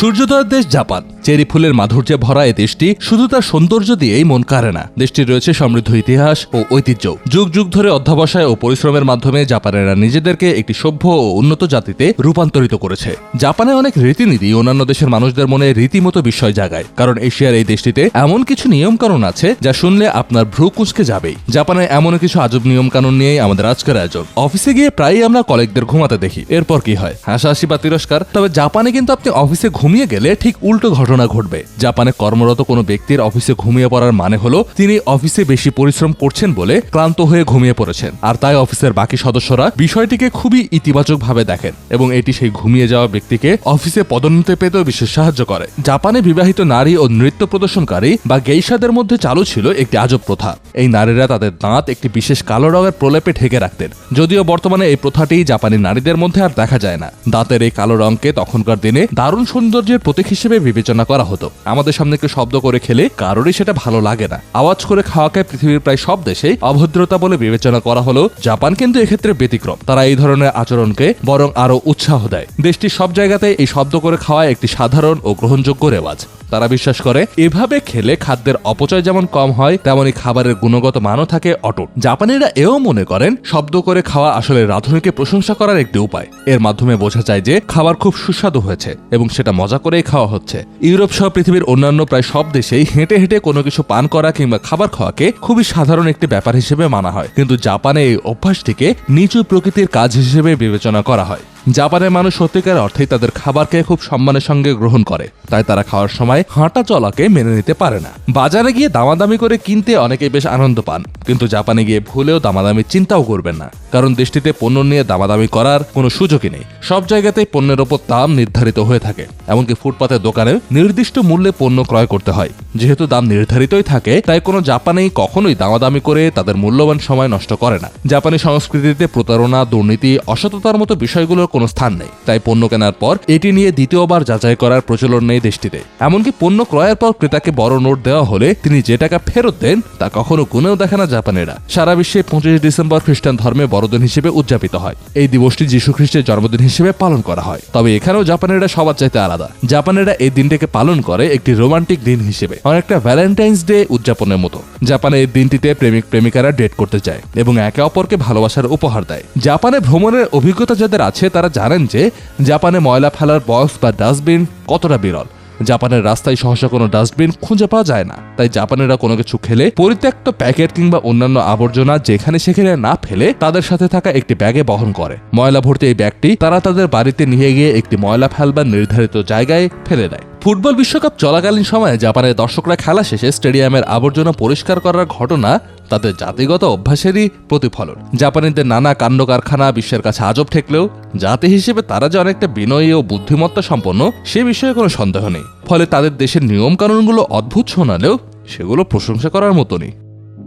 সূর্যোদয়ের দেশ Japan. Cherry ফুলের মাধুর্যে ভরা এই দেশটি শুধু তার সৌন্দর্য দিয়েই মন কাড়ে না। দেশটির রয়েছে সমৃদ্ধ ইতিহাস ও ঐতিহ্য। যুগ যুগ ধরে অধ্যাবসায় ও পরিশ্রমের মাধ্যমে জাপানেরা নিজেদেরকে একটি সভ্য ও উন্নত জাতিতে রূপান্তরিত করেছে। জাপানে অনেক রীতিনীতি অন্যান্য দেশের মানুষদের মনে রীতিমতো বিস্ময় জাগায়, কারণ এশিয়ার এই দেশটিতে এমন কিছু নিয়মকানুন আছে যা শুনলে আপনার ভ্রু কুচকে যাবেই। জাপানে এমন কিছু আজব নিয়মকানুন নিয়েই আমাদের আজকের আয়োজন। অফিসে গিয়ে প্রায়ই আমরা কলেগদের ঘুমাতে দেখি। এরপর কি হয়? হাসাহাসি বা তিরস্কার? তবে জাপানে কিন্তু আপনি অফিসে ঘুমিয়ে গেলে ঠিক উল্টো ঘটনা ঘটবে। জাপানে কর্মরত কোনো ব্যক্তির অফিসে ঘুমিয়ে পড়ার মানে হলো, তিনি অফিসে বেশি পরিশ্রম করছেন বলে ক্লান্ত হয়ে ঘুমিয়ে পড়েছেন। আর তাই অফিসের বাকি সদস্যরা বিষয়টিকে খুবই ইতিবাচকভাবে দেখেন এবং এটি সেই ঘুমিয়ে যাওয়া ব্যক্তিকে অফিসে পদোন্নতি পেতেও বিশেষ সাহায্য করে। জাপানে বিবাহিত নারী ও নৃত্য প্রদর্শনকারী বা গেইসাদের মধ্যে চালু ছিল একটি আজব প্রথা। এই নারীরা তাদের দাঁত একটি বিশেষ কালো রঙের প্রলেপে ঢেকে রাখতেন। যদিও বর্তমানে এই প্রথাটি জাপানি নারীদের মধ্যে আর দেখা যায় না। দাঁতের এই কালো রঙকে তখনকার দিনে দারুণ সৌন্দর্যের প্রতীক হিসেবে বিবেচনা করা হতো। আমাদের সামনে কেউ শব্দ করে খেলে কারোরই সেটা ভালো লাগে না। আওয়াজ করে খাওয়াকে পৃথিবীর প্রায় সব দেশেই অভদ্রতা বলে বিবেচনা করা হলো জাপান কিন্তু এক্ষেত্রে ব্যতিক্রম। তারা এই ধরনের আচরণকে বরং আরও উৎসাহ দেয়। দেশটির সব জায়গাতে এই শব্দ করে খাওয়া একটি সাধারণ ও গ্রহণযোগ্য রেওয়াজ। তারা বিশ্বাস করে, এভাবে খেলে খাদ্যের অপচয় যেমন কম হয় তেমনই খাবারের গুণগত মানও থাকে অটুট। জাপানিরা এও মনে করেন, শব্দ করে খাওয়া আসলে রাঁধুনিকে প্রশংসা করার একটি উপায়। এর মাধ্যমে বোঝা যায় যে খাবার খুব সুস্বাদু হয়েছে এবং সেটা মজা করেই খাওয়া হচ্ছে। ইউরোপ সহ পৃথিবীর অন্যান্য প্রায় সব দেশেই হেঁটে হেঁটে কোনো কিছু পান করা কিংবা খাবার খাওয়াকে খুবই সাধারণ একটি ব্যাপার হিসেবে মানা হয়। কিন্তু জাপানে এই অভ্যাসটিকে নিচু প্রকৃতির কাজ হিসেবে বিবেচনা করা হয়। জাপানের মানুষ সত্যিকার অর্থেই তাদের খাবারকে খুব সম্মানের সঙ্গে গ্রহণ করে। তাই তারা খাওয়ার সময় হাঁটা চলাকে মেনে নিতে পারে না। বাজারে গিয়ে দামাদামি করে কিনতে অনেকে বেশ আনন্দ পান, কিন্তু জাপানে গিয়ে ভুলেও দামাদামি চিন্তাও করবেন না। কারণ দেশটিতে পণ্য নিয়ে দামাদামি করার কোনো সুযোগই নেই। সব জায়গাতেই পণ্যের ওপর দাম নির্ধারিত হয়ে থাকে, এমনকি ফুটপাতের দোকানে নির্দিষ্ট মূল্যে পণ্য ক্রয় করতে হয়। যেহেতু দাম নির্ধারিতই থাকে, তাই কোনো জাপানেই কখনোই দামাদামি করে তাদের মূল্যবান সময় নষ্ট করে না। জাপানি সংস্কৃতিতে প্রতারণা, দুর্নীতি, অসততার মতো বিষয়গুলোর কোনো স্থান নেই। তাই পণ্য কেনার পর এটি নিয়ে দ্বিতীয়বার যাচাই করার প্রচলন নেই দেশটিতে। এমনকি পণ্য ক্রয়ের পর ক্রেতাকে বড় নোট দেওয়া হলে তিনি যে টাকা ফেরত দেন, তা কখনো গুনেও দেখে না জাপানেরা। সারা বিশ্বে পঁচিশ ডিসেম্বর খ্রিস্টান ধর্মে বড়দিন হিসেবে উদযাপিত হয়। এই দিবসটি যীশু খ্রিস্টের জন্মদিন হিসেবে পালন করা হয়। তবে এখানেও জাপানেরা সবার চাইতে আলাদা। জাপানেরা এই দিনটাকে পালন করে একটি রোমান্টিক দিন হিসেবে, অনেকটা ভ্যালেন্টাইন্স ডে উদযাপনের মতো। জাপানে এই দিনটিতে প্রেমিক প্রেমিকারা ডেট করতে যায় এবং একে অপরকে ভালোবাসার উপহার দেয়। জাপানে ভ্রমণের অভিজ্ঞতা যাদের আছে, তারা জানেন যে জাপানে ময়লা ফেলার বক্স বা ডাস্টবিন কতটা বিরল। জাপানের রাস্তায় সহসা কোনো ডাস্টবিন খুঁজে পাওয়া যায় না। তাই জাপানেরা কোনো কিছু খেলে পরিত্যক্ত প্যাকেট কিংবা অন্যান্য আবর্জনা যেখানে সেখানে না ফেলে তাদের সাথে থাকা একটি ব্যাগে বহন করে। ময়লা ভর্তি এই ব্যাগটি তারা তাদের বাড়িতে নিয়ে গিয়ে একটি ময়লা ফেলবার নির্ধারিত জায়গায় ফেলে দেয়। ফুটবল বিশ্বকাপ চলাকালীন সময়ে জাপানের দর্শকরা খেলা শেষে স্টেডিয়ামের আবর্জনা পরিষ্কার করার ঘটনা তাদের জাতিগত অভ্যাসেরই প্রতিফলন। জাপানিদের নানা কাণ্ড কারখানা বিশ্বের কাছে আজব ঠেকলেও জাতি হিসেবে তারা যে অনেকটা বিনয়ী ও বুদ্ধিমত্তা সম্পন্ন, সে বিষয়ে কোনো সন্দেহ নেই। ফলে তাদের দেশের নিয়মকানুনগুলো অদ্ভুত শোনালেও সেগুলো প্রশংসা করার মতনই। নেই